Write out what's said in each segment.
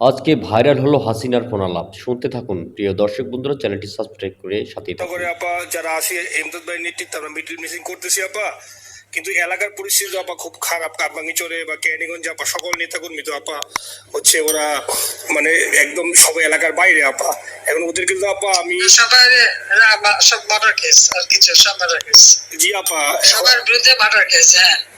আজকে ভাইরাল হলো হাসিনার ফোনালাপ। শুনতে থাকুন। প্রিয় দর্শক বন্ধুরা চ্যানেলটি সাবস্ক্রাইব করে থাকুন। করে আপা যারা আসি এমদাদ ভাই নেতৃত্বে আমরা মিটিং মিটিং করতেছি আপা। কিন্তু এলাকার পরিস্থিতি আপা খুব খারাপ। কারবাঙ্গি চরে বা ক্যানিগঞ্জ আপা সকল নেতাকর্মী তো আপা হচ্ছে ওরা মানে একদম সব এলাকার বাইরে আপা। এখন ওদের কিন্তু আপা আমি মা- সব মার্ডার কেস আর কিছু সব মার্ডার কেস জি আপা সবার বিরুদ্ধে মার্ডার কেস হ্যাঁ।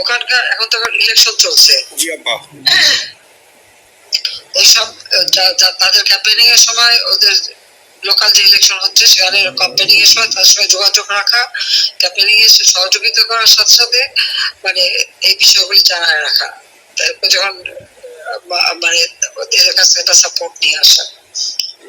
ওখানকার এখন তো ইলেকশন চলছে। জি তাদের ক্যাম্পেনিং এর সময় ওদের লোকাল যে ইলেকশন হচ্ছে সেখানে ক্যাম্পেনিং এর সময় তার সঙ্গে যোগাযোগ রাখা ক্যাম্পেনিং এর সহযোগিতা করার সাথে সাথে মানে এই বিষয়গুলি জানায় রাখা। তারপর যখন মানে ওদের কাছে একটা সাপোর্ট নিয়ে আসা।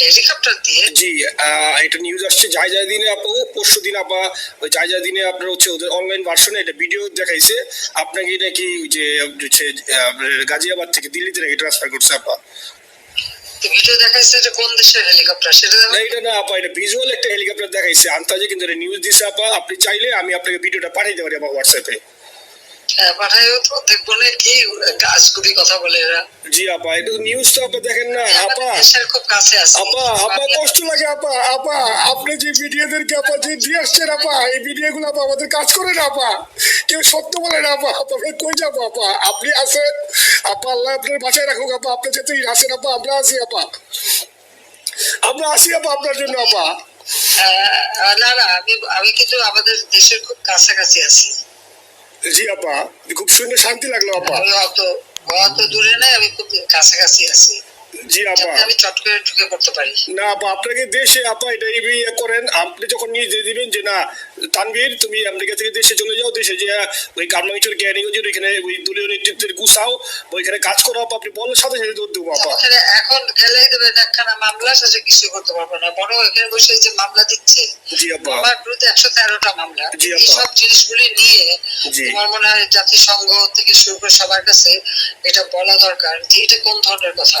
হেলিকপ্টার দিয়ে? জি এটা নিউজ আসছে যাই যাই দিনে আপু পরশু দিন আপা ওই যাই যাই দিনে আপনার হচ্ছে ওদের অনলাইন ভার্সনে এটা ভিডিও দেখাইছে। আপনাকে নাকি ওই যে হচ্ছে গাজিয়াবাদ থেকে দিল্লিতে নাকি ট্রান্সফার করছে আপা? তো ভিডিও দেখাচ্ছে যে কোন দেশের হেলিকপ্টার? সেটা না এটা না আপা এটা ভিজুয়াল একটা হেলিকপ্টার দেখাইছে। আন্তাজে কিন্তু নিউজ দিছে আপা। আপনি চাইলে আমি আপনাকে ভিডিওটা পাঠিয়ে দিতে পারি আমার হোয়াটসঅ্যাপে হ্যাঁ দেখব না কি গাছগুলি কথা বলে এরা। জি আপা এটা নিউজ তো আপা দেখেন না আপা। আমাদের খুব কাছে আছে। আপা আপা কষ্ট লাগে আপা আপা আপনি যে ভিডিওদেরকে আপা যে দিয়ে আসছেন আপা এই ভিডিওগুলো আপা আমাদের কাজ করে না আপা। কেউ সত্য বলে না আপা। আপা আমি কই যাব আপা? আপনি আছেন? আপা আল্লাহ আপনার বাঁচায় রাখুক আপা। আপনি যেতেই আছেন আপা আমরা আছি আপা। আমরা আছি আপা আপনার জন্য আপা। আহ, না না আমি আমি কিন্তু আমাদের দেশের খুব কাছাকাছি আছি। জি, আপা। খুব শুনে শান্তি লাগল, আপা। তো অত অত দূরে নাই, আমি খুব কাছাকাছি আছি। জি আপা আমি চট করে ঢুকে পারি। না আপা আপনাকে দেশে আপা এটা এই ইয়ে করেন আপনি যখন নিয়ে দিয়ে দিবেন যে না তানভীর তুমি আমেরিকা থেকে দেশে চলে যাও দেশে যে ওই কারমাঙ্গিচুর ওইখানে ওই দলীয় নেতৃত্বের গুছাও ওইখানে কাজ করো আপা আপনি বলার সাথে সাথে দৌড় দেবো আপা এখন গেলেই দেবে একখানা মামলা সাথে কিছু করতে পারব না। বড় এখানে বসে যে মামলা দিচ্ছে জি আপা আমার বিরুদ্ধে একশো তেরোটা মামলা। জি আপা। এইসব জিনিসগুলি নিয়ে। তোমার মনে হয় জাতিসংঘ থেকে শুরু করে সবার কাছে এটা বলা দরকার যে এটা কোন ধরনের কথা?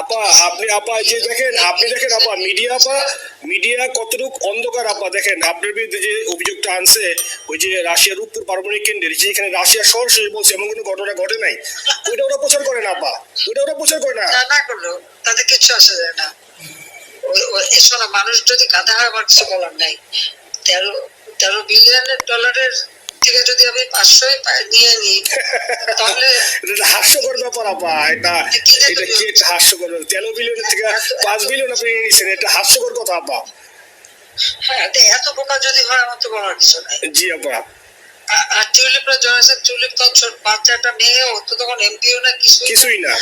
আপা, আপনি আপা যে দেখেন, আপনি দেখেন আপা মিডিয়া আপা মিডিয়া কতটুকু অন্ধকার আপা, দেখেন, আপনার বিরুদ্ধে যে অভিযোগটা আনছে, ওই যে রাশিয়ার উত্তর পারমাণবিক কেন্দ্রের যেখানে রাশিয়া সরাসরি বলছে, এমন কোনো ঘটনা ঘটে নাই, ওইটা ওরা প্রচার করে না আপা, ওইটা ওরা প্রচার করে না। না করলেও তাতে কিচ্ছু আসা যায় না। না মানুষ যদি গাধা হয়, আমার কিছু বলার নাই। তেরো তেরো বিলিয়নের ডলারের থেকে যদি আমি পাঁচশোই নিয়ে নিই তাহলে হাস্যকর ব্যাপার আপা। এটা এটা কি একটা হাস্যকর? তেরো বিলিয়নের থেকে পাঁচ বিলিয়ন আপনি নিয়ে নিচ্ছেন এটা হাস্যকর কথা আপা। হ্যাঁ এত বোকা যদি হয় আমার তো বলার কিছু নাই। জি আপা। আর টিউলিপরা জয়েছে টিউলিপ তো ছোট বাচ্চাটা মেয়ে ও তো তখন এমপিও না কিছুই না। কিছুই না।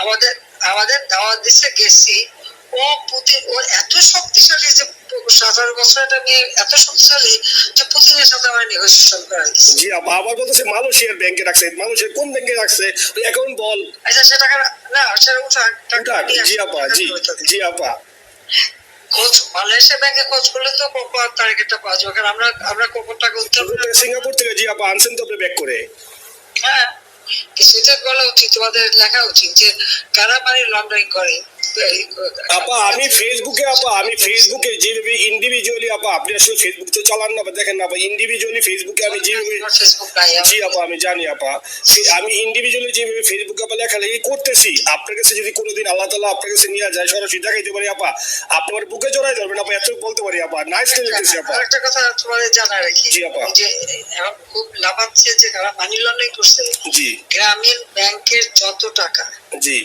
আমাদের আমাদের দাওয়াত দিচ্ছে গেছি। ও পুতিন ও এত শক্তিশালী যে সতেরো বছর একটা মেয়ে এত শক্তিশালী যে পুতিনের সাথে আমার নেগোসিয়েশন করা জি আবার বলতেছে মালয়েশিয়ার ব্যাংকে রাখছে। মালয়েশিয়ার কোন ব্যাংকে রাখছে? অ্যাকাউন্ট বল। আচ্ছা সে টাকা না সেটা উঠা টাকা জি আপা জি জি আপা খোঁজ মালয়েশিয়া ব্যাংকে খোঁজ করলে তো কোকো তারিখটা পাওয়া যাবে? কারণ আমরা আমরা কোকো টাকা উত্তর সিঙ্গাপুর থেকে জি আপা আনছেন তো আপনি ব্যাক করে। হ্যাঁ সেটা বলা উচিত তোমাদের লেখা উচিত যে কারা মানি লন্ডারিং করে? আপা আমি ফেসবুকে আপা আমি ফেসবুকে যেভাবে ইন্ডিভিজুয়ালি আপা আপনি আসলে ফেসবুক তো চালান না দেখেন না আপা ইন্ডিভিজুয়ালি ফেসবুকে আমি যেভাবে জি আপা আমি জানি আপা। আমি ইন্ডিভিজুয়ালি যেভাবে ফেসবুকে আপা লেখালেখি করতেছি আপনার কাছে যদি কোনোদিন আল্লাহ তালা আপনার কাছে নিয়ে যায় সরাসরি দেখাইতে পারি আপা আপনি আমার বুকে জড়াই ধরবেন আপা এত বলতে পারি আপা নাইসলি লিখতেছি আপা। আরেকটা কথা তোমাদের জানা রাখি জি, আপা। যে খুব লাভাচ্ছে যে কারা মানি লন্ডারিং করছে জি। গ্রামীণ ব্যাংকের যত টাকা জি।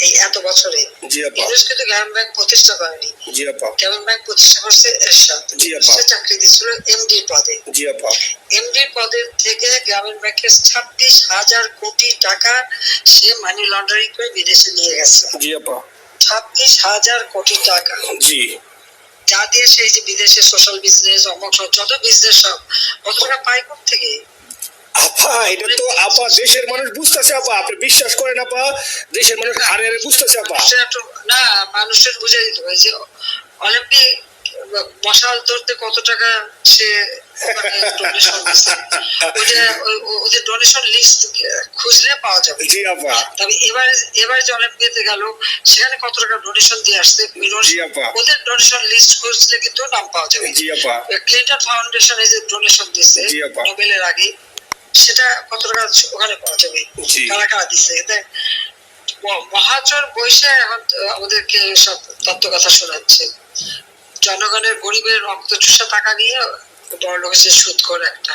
এই এত বছরে জি আপা। বিদেশ কিন্তু গ্রামীণ ব্যাংক প্রতিষ্ঠা করেনি। জি আপা। গ্রামীণ ব্যাংক প্রতিষ্ঠা করছে এরশাদ। সে চাকরি দিচ্ছিল এমডি পদে। জি আপা। এমডি পদের থেকে গ্রামীণ ব্যাংকের ছাব্বিশ হাজার কোটি টাকা সে মানি লন্ডারিং করে বিদেশে নিয়ে গেছে। জি আপা। ছাব্বিশ হাজার কোটি টাকা। জি। যা দিয়ে সেই যে বিদেশে সোশ্যাল বিজনেস অমক যত বিজনেস সব পায় কোথা থেকে এটা তো আপা দেশের মানুষ বুঝতেছে আপা আপনি বিশ্বাস করেন আপা দেশের মানুষ হারে হারে বুঝতেছে আপা। না মানুষের বুঝে দিতে হবে যে অলিম্পিক মশাল ধরতে কত টাকা সে ডোনেশন ওদের লিস্ট খুঁজলে পাওয়া যাবে। তবে এবারে এবারে যে অলিম্পিয়াতে গেল সেখানে কত টাকা ডোনেশন দিয়ে আপা। ওদের ডোনেশন লিস্ট খুঁজলে কিন্তু নাম পাওয়া যাবে। ক্লিন্টন ফাউন্ডেশনে যে ডোনেশন দিচ্ছে নোবেলের আগে সেটা কত টাকা ওখানে পাওয়া যাবে। কারা কারা দিচ্ছে মহাজন বৈশে এখন আমাদেরকে সব তত্ত্ব কথা শোনাচ্ছে। জনগণের গরিবের রক্ত চুষা টাকা নিয়ে বড় লোকের সুদ করে একটা।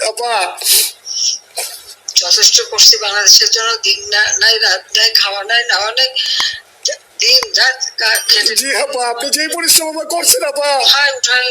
আপা যথেষ্ট করছি বাংলাদেশের জন্য দিন না- নাই রাত নাই খাওয়া নাই নাওয়া নাই দিন রাত আপনি যে পরিশ্রম করছেন আপা। উঠায় উঠায়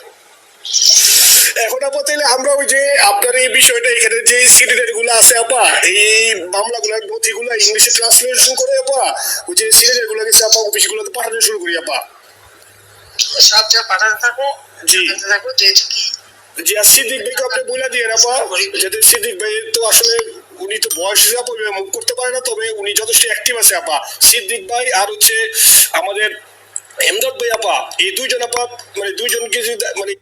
আপা আমরা ওই যে আপনার এই বিষয়টা এখানে যে সিলিন্ডারগুলো আছে আপা এই মামলাগুলো নথিগুলো ইংলিশে ট্রান্সলেশন করে আপা। ওই যে সিলিন্ডারগুলো গেছে আপা অফিস গুলোতে পাঠানো শুরু করি আপা। সব জায়গায় পাঠাতে থাকো জি। থাকো যেহেতু কি। জি আর সিদ্দিক ভাইকে আপনি বলে দিয়ে আপা যাতে সিদ্দিক ভাই তো আসলে উনি তো বয়স হিসাবে মুভ করতে পারে না তবে উনি যথেষ্ট অ্যাক্টিভ আছে আপা। সিদ্দিক ভাই আর হচ্ছে আমাদের এমদাদ ভাই আপা এই দুইজন আপা মানে দুইজনকে যদি মানে